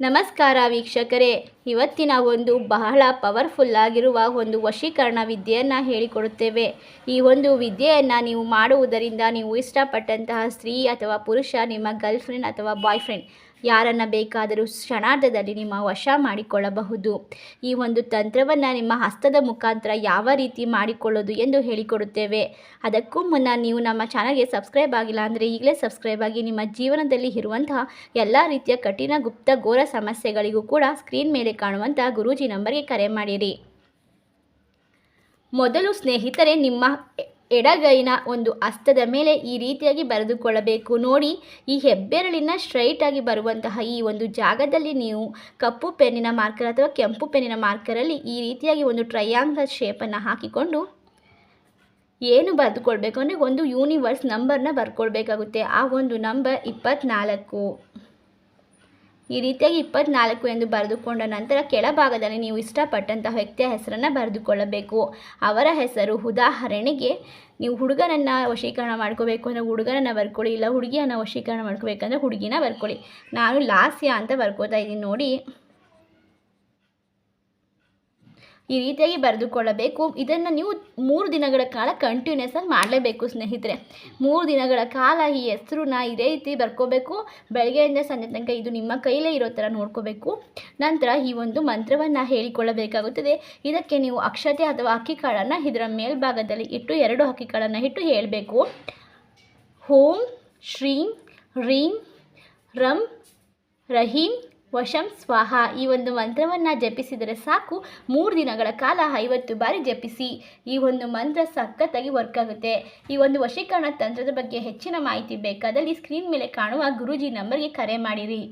ನಮಸ್ಕಾರ ವೀಕ್ಷಕರೇ. ಇವತ್ತಿನ ಒಂದು ಬಹಳ ಪವರ್ಫುಲ್ ಆಗಿರುವ ಒಂದು ವಶೀಕರಣ ವಿದ್ಯೆಯನ್ನು ಹೇಳಿಕೊಡುತ್ತೇವೆ. ಈ ಒಂದು ವಿದ್ಯೆಯನ್ನು ನೀವು ಮಾಡುವುದರಿಂದ ನೀವು ಇಷ್ಟಪಟ್ಟಂತಹ ಸ್ತ್ರೀ ಅಥವಾ ಪುರುಷ, ನಿಮ್ಮ ಗರ್ಲ್ ಫ್ರೆಂಡ್ ಅಥವಾ ಬಾಯ್ ಫ್ರೆಂಡ್ ಯಾರನ್ನು ಬೇಕಾದರೂ ಕ್ಷಣಾರ್ಧದಲ್ಲಿ ನಿಮ್ಮ ವಶ ಮಾಡಿಕೊಳ್ಳಬಹುದು. ಈ ಒಂದು ತಂತ್ರವನ್ನು ನಿಮ್ಮ ಹಸ್ತದ ಮುಖಾಂತರ ಯಾವ ರೀತಿ ಮಾಡಿಕೊಳ್ಳೋದು ಎಂದು ಹೇಳಿಕೊಡುತ್ತೇವೆ. ಅದಕ್ಕೂ ಮುನ್ನ ನೀವು ನಮ್ಮ ಚಾನಲ್ಗೆ ಸಬ್ಸ್ಕ್ರೈಬ್ ಆಗಿಲ್ಲ ಅಂದರೆ ಈಗಲೇ ಸಬ್ಸ್ಕ್ರೈಬ್ ಆಗಿ ನಿಮ್ಮ ಜೀವನದಲ್ಲಿ ಇರುವಂತಹ ಎಲ್ಲ ರೀತಿಯ ಕಠಿಣ, ಗುಪ್ತ, ಘೋರ ಸಮಸ್ಯೆಗಳಿಗೂ ಕೂಡ ಸ್ಕ್ರೀನ್ ಮೇಲೆ ಕಾಣುವಂಥ ಗುರೂಜಿ ನಂಬರ್ಗೆ ಕರೆ ಮಾಡಿರಿ. ಮೊದಲು ಸ್ನೇಹಿತರೆ, ನಿಮ್ಮ ಎಡಗೈನ ಒಂದು ಹಸ್ತದ ಮೇಲೆ ಈ ರೀತಿಯಾಗಿ ಬರೆದುಕೊಳ್ಳಬೇಕು. ನೋಡಿ, ಈ ಹೆಬ್ಬೆರಳಿನ ಸ್ಟ್ರೈಟಾಗಿ ಬರುವಂತಹ ಈ ಒಂದು ಜಾಗದಲ್ಲಿ ನೀವು ಕಪ್ಪು ಪೆನ್ನಿನ ಮಾರ್ಕರ್ ಅಥವಾ ಕೆಂಪು ಪೆನ್ನಿನ ಮಾರ್ಕರಲ್ಲಿ ಈ ರೀತಿಯಾಗಿ ಒಂದು ಟ್ರಯಾಂಗಲ್ ಶೇಪನ್ನು ಹಾಕಿಕೊಂಡು ಏನು ಬರೆದುಕೊಳ್ಬೇಕು ಅಂದರೆ ಒಂದು ಯೂನಿವರ್ಸ್ ನಂಬರ್ನ ಬರ್ಕೊಳ್ಬೇಕಾಗುತ್ತೆ. ಆ ಒಂದು ನಂಬರ್ ಇಪ್ಪತ್ನಾಲ್ಕು. ಈ ರೀತಿಯಾಗಿ ಇಪ್ಪತ್ನಾಲ್ಕು ಎಂದು ಬರೆದುಕೊಂಡ ನಂತರ ಕೆಳಭಾಗದಲ್ಲಿ ನೀವು ಇಷ್ಟಪಟ್ಟಂತಹ ವ್ಯಕ್ತಿಯ ಹೆಸರನ್ನು ಬರೆದುಕೊಳ್ಳಬೇಕು. ಅವರ ಹೆಸರು ಉದಾಹರಣೆಗೆ, ನೀವು ಹುಡುಗನನ್ನು ವಶೀಕರಣ ಮಾಡ್ಕೋಬೇಕು ಅಂದರೆ ಹುಡುಗನನ್ನು ಬರ್ಕೊಳ್ಳಿ, ಇಲ್ಲ ಹುಡುಗಿಯನ್ನು ವಶೀಕರಣ ಮಾಡ್ಕೋಬೇಕಂದ್ರೆ ಹುಡುಗಿನ ಬರ್ಕೊಳ್ಳಿ. ನಾನು ಲಾಸ್ಯ ಅಂತ ಬರ್ಕೋತಾ ಇದ್ದೀನಿ. ನೋಡಿ. ಈ ರೀತಿಯಾಗಿ ಬರೆದುಕೊಳ್ಳಬೇಕು. ಇದನ್ನು ನೀವು ಮೂರು ದಿನಗಳ ಕಾಲ ಕಂಟಿನ್ಯೂಸ್ ಆಗಿ ಮಾಡಲೇಬೇಕು ಸ್ನೇಹಿತರೆ. ಮೂರು ದಿನಗಳ ಕಾಲ ಈ ಹೆಸರನ್ನ ಇದೇ ರೀತಿ ಬರ್ಕೋಬೇಕು. ಬೆಳಗ್ಗೆಯಿಂದ ಸಂಜೆ ತನಕ ಇದು ನಿಮ್ಮ ಕೈಲೇ ಇರೋ ಥರ ನೋಡ್ಕೋಬೇಕು. ನಂತರ ಈ ಒಂದು ಮಂತ್ರವನ್ನು ಹೇಳಿಕೊಳ್ಳಬೇಕಾಗುತ್ತದೆ. ಇದಕ್ಕೆ ನೀವು ಅಕ್ಷತೆ ಅಥವಾ ಅಕ್ಕಿ ಕಾಳನ್ನು ಇದರ ಮೇಲ್ಭಾಗದಲ್ಲಿ ಇಟ್ಟು ಎರಡು ಅಕ್ಕಿ ಕಾಳನ್ನು ಇಟ್ಟು ಹೇಳಬೇಕು. ಓಂ, ಶ್ರೀಂ, ರೀಂ, ರಂ, ರಹೀಂ ವಶಂ ಸ್ವಾಹ. ಈ ಒಂದು ಮಂತ್ರವನ್ನು ಜಪಿಸಿದರೆ ಸಾಕು. ಮೂರು ದಿನಗಳ ಕಾಲ ಐವತ್ತು ಬಾರಿ ಜಪಿಸಿ. ಈ ಒಂದು ಮಂತ್ರ ಸಖತ್ತಾಗಿ ವರ್ಕ್ ಆಗುತ್ತೆ. ಈ ಒಂದು ವಶೀಕರಣ ತಂತ್ರದ ಬಗ್ಗೆ ಹೆಚ್ಚಿನ ಮಾಹಿತಿ ಬೇಕಾದಲ್ಲಿ ಸ್ಕ್ರೀನ್ ಮೇಲೆ ಕಾಣುವ ಗುರೂಜಿ ನಂಬರ್ಗೆ ಕರೆ ಮಾಡಿರಿ.